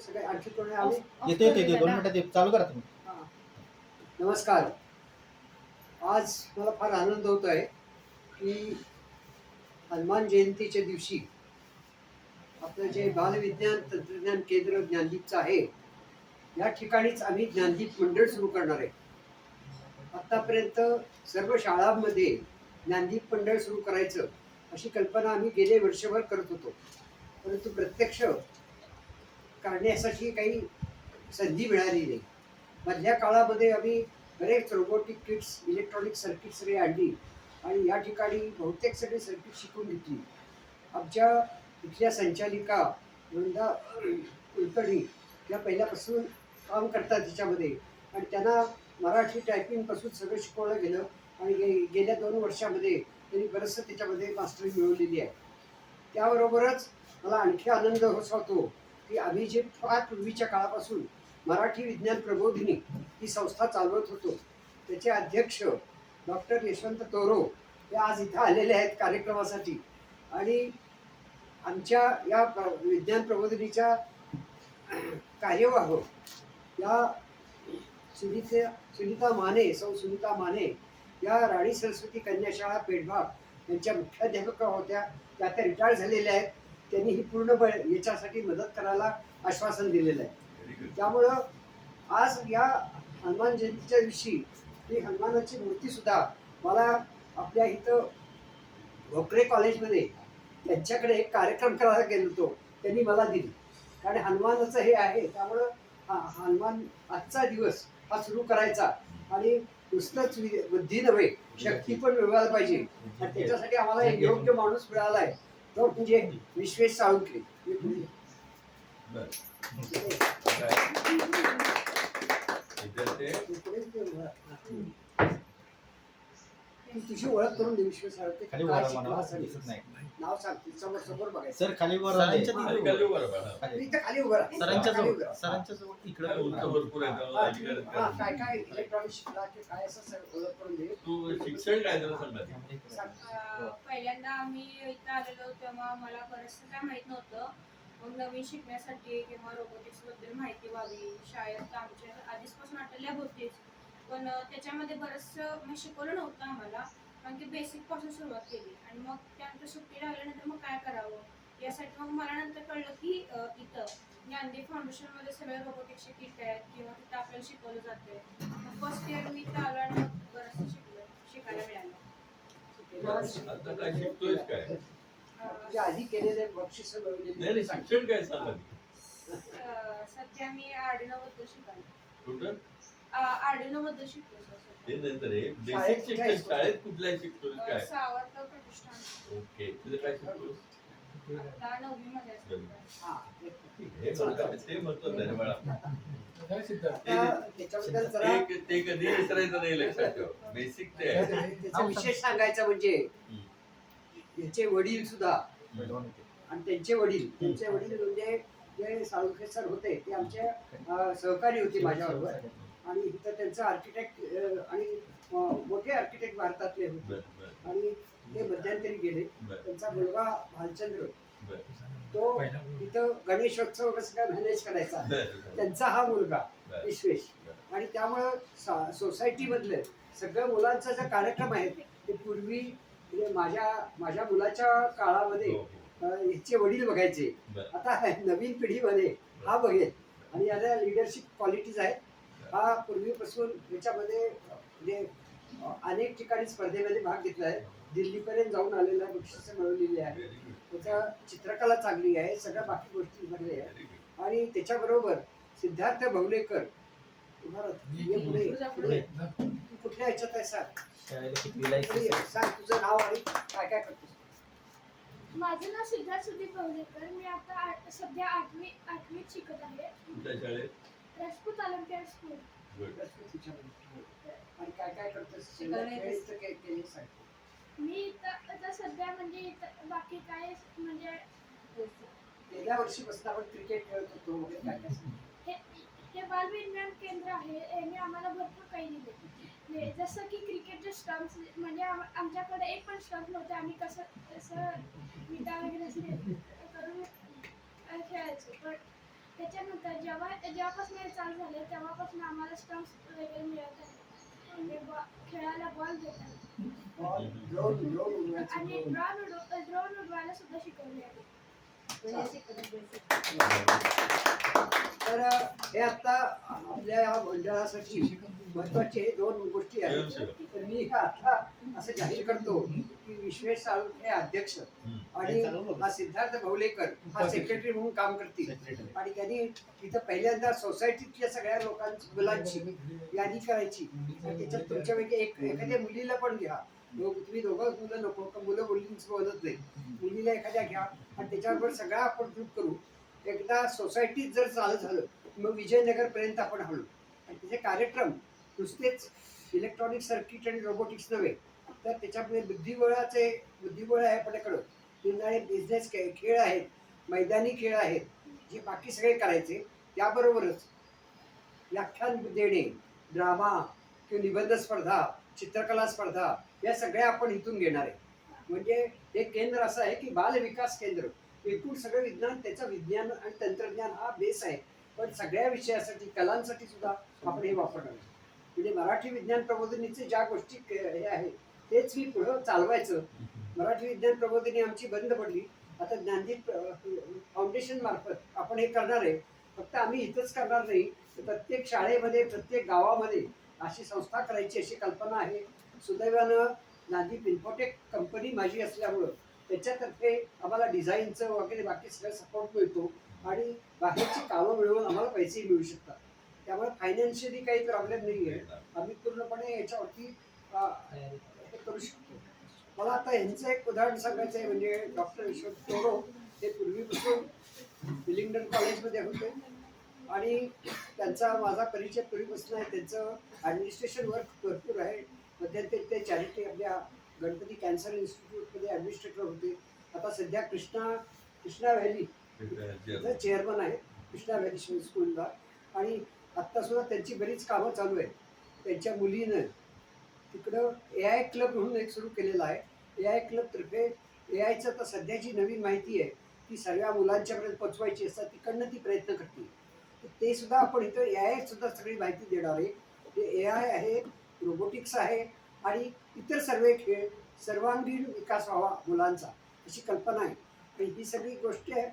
सगळे आणखी कोणी आले? येते येते येते दोन मिनिटात येते. चालू करा तुम्ही. हा. नमस्कार. आज मला फार आनंद होत आहे की हनुमान जयंतीच्या दिवशी आपलं जे बालविज्ञान तंत्रज्ञान केंद्र ज्ञानदीपचं आहे या ठिकाणीच आम्ही ज्ञानदीप मंडळ सुरू करणार आहे. आत्तापर्यंत सर्व शाळांमध्ये ज्ञानदीप मंडळ सुरू करायचं अशी कल्पना आम्ही गेले वर्षभर करत होतो. परंतु प्रत्यक्ष करण्यासाठी काही संधी मिळाली नाही. मधल्या काळामध्ये आम्ही बरेच रोबोटिक किट्स इलेक्ट्रॉनिक सर्किट सगळी आणली आणि या ठिकाणी बहुतेक सगळी सर्किट शिकून घेतली. आमच्या इथल्या संचालिका वृंदा कुलकर्णी या पहिल्यापासून काम करतात त्याच्यामध्ये आणि त्यांना मराठी टायपिंगपासून सगळं शिकवलं गेलं आणि गे गेल्या दोन वर्षामध्ये त्यांनी बरंचसं त्याच्यामध्ये मास्टरी मिळवलेली आहे. त्याबरोबरच मला आणखी आनंद होत होतो. की आम्ही जे फार पूर्वीच्या काळापासून मराठी विज्ञान प्रबोधिनी ही संस्था चालवत होतो त्याचे अध्यक्ष डॉक्टर यशवंत तोरो हे आज इथं आलेले आहेत कार्यक्रमासाठी. आणि आमच्या या प्र- विज्ञान प्रबोधिनीच्या कार्यवाह या सुनीते सुनीता माने सौ सुनीता माने या राणी सरस्वती कन्याशाळा पेठभाग यांच्या मुख्याध्यापका होत्या त्या आता रिटायर झालेल्या आहेत. त्यांनी ही पूर्ण याच्यासाठी मदत करायला आश्वासन दिलेलं आहे. त्यामुळं आज या हनुमान जयंतीच्या दिवशी ही हनुमानाची मूर्ती सुद्धा मला आपल्या इथं भोकरे कॉलेजमध्ये त्यांच्याकडे एक कार्यक्रम करायला गेलो होतो त्यांनी मला दिली. कारण हनुमानाचं हे आहे त्यामुळं हा हनुमान आजचा दिवस हा सुरू करायचा आणि नुसतंच बुद्धी नव्हे शक्ती पण मिळवायला पाहिजे. आणि त्याच्यासाठी आम्हाला एक योग्य माणूस मिळाला आहे. म्हणजे विश्वेश. इथे पुढे ते उभा. ती तुझी ओळख करून दे विश्वेश साळुंखे खाली वर शिकला म्हणा असेल? दिसत नाही नाव सांगते समोर समोर बघायचं सर खाली वर सरांच्या आले. खाली खाली उभं राहा. खाली. इथं खाली उभं राहा. सरांच्या खाली जवळ उभं राहा. सरांच्या जवळ इकडे काय बोलू उत्तर नका. भरपूर आहे त्यामुळे हा, अधिकारच हा, काय काय काय इलेक्ट्रॉनिक शिकला की काय असं सर ओळख करून दे तू शिक्षण काय झालं सांग आधी. सांग. अ, पहिल्यांदा आम्ही इथं आलेलो तेव्हा मला बरंचसं काय माहीत नव्हतं मग नवीन शिकण्यासाठी किंवा रोबोटिक्सबद्दल माहिती व्हावी शाळेत आमच्या आधीचपासून आटल्या होतीच पण त्याच्यामध्ये बरंचसं म्हणजे शिकवलं नव्हतं आम्हाला. कारण की बेसिकपासून सुरुवात केली. आणि मग त्यानंतर सुट्टी लागल्यानंतर मग काय करावं? यासाठी मग मला नंतर कळलं की इथं ज्ञानदेव फाउंडेशनमध्ये सगळे रोबोटिक्सचे किट आहेत किंवा तिथं आपल्याला शिकवलं जाते फर्स्ट इयर मी इथं आलो आणि मग बरंचसं शिकलं. शिकायला मिळालं. आधी केलेले बक्षीस शिक्षण काय सध्या मी आर्डिनो बद्दल शिकायला आर्डिनो बद्दल शिकलो सर ते सध्या. नंतर आहे शाळेत बेसिक काय शिक्षण शाळेत कुठल्या शिकतोय अ, काय? सावरकर प्रतिष्ठान. ओके. तुझं काय शिकतोस आता नववी. मध्ये हा. हे ते कधी विसरायचं नाही लक्षात ठेव. बेसिक ते त्याचा विशेष सांगायचं म्हणजे याचे वडील सुद्धा. आणि त्यांचे वडील त्यांचे वडील म्हणजे जे साळुंखे सर होते ते आमचे सहकारी होते माझ्याबरोबर. आणि इथं त्यांचं आर्किटेक्ट आणि मोठे आर्किटेक्ट भारतातले होते. आणि ते मध्यंतरी गेले. त्यांचा मुलगा भालचंद्र. तो इथं गणेशोत्सव कसं काय मॅनेज करायचा? त्यांचा हा मुलगा विश्वेश. आणि त्यामुळं सा- सोसायटीमधले सगळ्या मुलांचा जे कार्यक्रम आहेत ते पूर्वी म्हणजे माझ्या माझ्या मुलाच्या काळामध्ये हो, हो. ह्याचे वडील बघायचे. आता नवीन पिढीमध्ये हा बघेल. आणि याला लिडरशिप क्वालिटीज आहेत. हा पूर्वीपासून याच्यामध्ये म्हणजे अनेक ठिकाणी स्पर्धेमध्ये भाग घेतला आहे. दिल्लीपर्यंत जाऊन आलेला बक्षिसं मिळवलेली आहे. त्याचा चित्रकला चांगली आहे. सगळ्या बाकी गोष्टी चांगल्या good. आणि त्याच्याबरोबर सिद्धार्थ भवलेकर कुठल्या ह्याच्यात आहे सांग आहे? तुझं नाव आणि काय काय करतोस? माझं नाव सिद्धार्थ सुदीप पवलेकर मी आता सध्या आठवी आठवीत शिकत आहे. आणि काय काय करतोस शिकवणे इथं के- केले सांग मी इथं आता सध्या म्हणजे इथं बाकी काय म्हणजे गेल्या वर्षीपासून आपण क्रिकेट खेळत होतो वगैरे काय काय सांग. हे हे बालविज्ञान केंद्र आहे यांनी आम्हाला भरपूर काही दिले. म्हणजे जसं की क्रिकेटचे स्टम्प्स म्हणजे आम- आमच्याकडे एक पण स्टम्प नव्हते आम्ही कसं कसं विटा वगैरे असे करून खेळायचो. पण त्याच्यानंतर जेव्हा जेव्हापासून हे चालू झाले तेव्हापासून आम्हाला स्टम्प्स वगैरे मिळत आहे म्हणजे खेळायला बॉल देतात. आणि ड्रॉन ड्रोन उडव ड्रोन उडवायला सुद्धा शिकवले आहे तर हे आता आपल्या या मंडळासाठी महत्त्वाचे दोन गोष्टी आहेत. तर मी आता असं जाहीर करतो की विश्वेश साळुंखे हे अध्यक्ष आणि हा सिद्धार्थ भवलेकर हा सेक्रेटरी म्हणून काम करतील. आणि त्यांनी तिथं पहिल्यांदा सोसायटीतल्या सगळ्या लोकांची मुलांची यादी करायची. त्याच्यात तुमच्यापैकी एक एखाद्या मुलीला पण घ्या. तुम्ही दोघं मुलं नको मुलं मुलींचं बोलत नाही. मुलीला एखाद्या घ्या. आणि त्याच्याबरोबर सगळा आपण ग्रुप करू. एकदा सोसायटीत जर चालू झालं मग विजयनगरपर्यंत आपण हळू. आणि त्याचे कार्यक्रम नुसतेच इलेक्ट्रॉनिक सर्किट आणि रोबोटिक्स नव्हे तर त्याच्यामध्ये बुद्धिबळाचे बुद्धिबळ आहे आपल्याकडं. निरनिराळे बिझनेस खेळ आहेत मैदानी खेळ आहेत जे बाकी सगळे करायचे त्याबरोबरच व्याख्यान देणे ड्रामा किंवा निबंध स्पर्धा चित्रकला स्पर्धा या सगळ्या आपण इथून घेणार आहे. म्हणजे हे केंद्र असं आहे की बाल विकास केंद्र. एकूण सगळं विज्ञान त्याचं विज्ञान आणि तंत्रज्ञान हा बेस आहे. पण सगळ्या विषयासाठी कलांसाठी सुद्धा आपण हे वापरणार म्हणजे मराठी विज्ञान प्रबोधिनीचे ज्या गोष्टी हे आहे तेच मी पुढं चालवायचं. मराठी विज्ञान प्रबोधिनी आमची बंद पडली. आता ज्ञानदीप फाउंडेशन मार्फत आपण हे करणार आहे. फक्त आम्ही इथंच करणार नाही. प्रत्येक शाळेमध्ये प्रत्येक गावामध्ये अशी संस्था करायची अशी कल्पना आहे. सुदैवानं ज्ञानदीप इन्फोटेक कंपनी माझी असल्यामुळं त्याच्यातर्फे आम्हाला डिझाईनचं वगैरे बाकी सगळं सपोर्ट मिळतो. आणि बाकीची कामं मिळवून आम्हाला पैसेही मिळू शकतात. त्यामुळे फायनान्शियली काही प्रॉब्लेम नाही आहे आम्ही पूर्णपणे याच्यावरती हे करू शकतो. मला आता ह्यांचं एक उदाहरण सांगायचं आहे म्हणजे डॉक्टर विश्व तोरो ते पूर्वीपासून विलिंग्डन कॉलेजमध्ये होते. आणि त्यांचा माझा परिचय पूर्वीपासून आहे. त्यांचं ॲडमिनिस्ट्रेशन वर्क भरपूर आहे. मध्यंतरी ते चॅरिटी आपल्या गणपती कॅन्सर इन्स्टिट्यूटमध्ये ॲडमिनिस्ट्रेटर होते. आता सध्या कृष्णा कृष्णा व्हॅली चेअरमन आहे कृष्णा व्हॅली स्कूलला. आणि आत्ता सुद्धा त्यांची बरीच कामं चालू आहेत. त्यांच्या मुलीनं तिकडं ए आय क्लब म्हणून एक सुरू केलेलं आहे. ए आय क्लबतर्फे ए आयचं तर सध्याची नवीन माहिती आहे ती सर्व मुलांच्यापर्यंत पोचवायची असतात तिकडनं ती प्रयत्न करते तर ते सुद्धा आपण इथं ए आय सुद्धा सगळी माहिती देणार आहे. ते ए आय आहे रोबोटिक्स आहे आणि इतर सर्व खेळ सर्वांगीण विकास व्हावा मुलांचा अशी कल्पना आहे. आणि ही सगळी गोष्ट आहे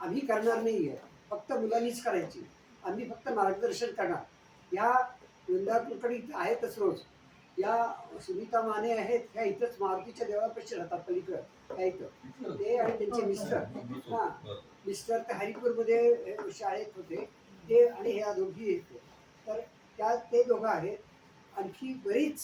आम्ही करणार नाही आहे. फक्त मुलांनीच करायची. आम्ही फक्त मार्गदर्शन करणार. या वृंदापूरकडे इथं आहेतच रोज. या सुनीता माने आहेत ह्या इथंच मारुतीच्या देवापेक्षा राहतात पलीकडं त्या इथं. ते आणि त्यांचे मिस्टर. हां. मिस्टर ते हरिपूरमध्ये शाळेत होते. ते आणि ह्या दोघी आहेत तर त्या ते दोघं आहेत. आणखी बरीच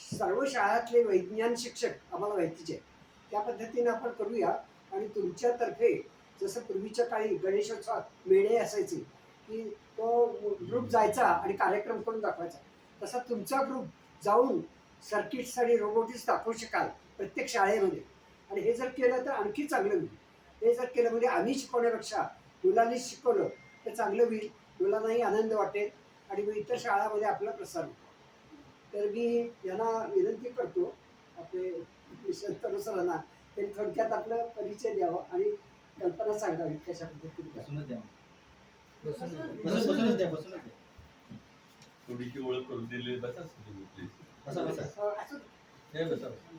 सर्व शाळातले वैज्ञान शिक्षक आम्हाला माहितीचे आहेत. त्या पद्धतीने आपण करूया आणि तुमच्यातर्फे जसं पूर्वीच्या काळी गणेशोत्सवात मेळे असायचे की तो ग्रुप जायचा आणि कार्यक्रम करून दाखवायचा. तसा तुमचा ग्रुप जाऊन सर्किट्स आणि रोबोटिक्स दाखवू शकाल प्रत्येक शाळेमध्ये. आणि हे जर केलं तर आणखी चांगलं होईल. हे जर केलं म्हणजे आम्ही शिकवण्यापेक्षा मुलांनी शिकवलं तर चांगलं होईल. मुलांनाही आनंद वाटेल आणि मग इतर शाळामध्ये आपला प्रसार होईल. तर मी यांना विनंती करतो आपले सरांना त्यांनी थोडक्यात आपलं परिचय द्यावा आणि कल्पना सांगावी कशा पद्धतीने थोडीशी ओळख करून दिली बसा बसा बसा. हे बसा बसा.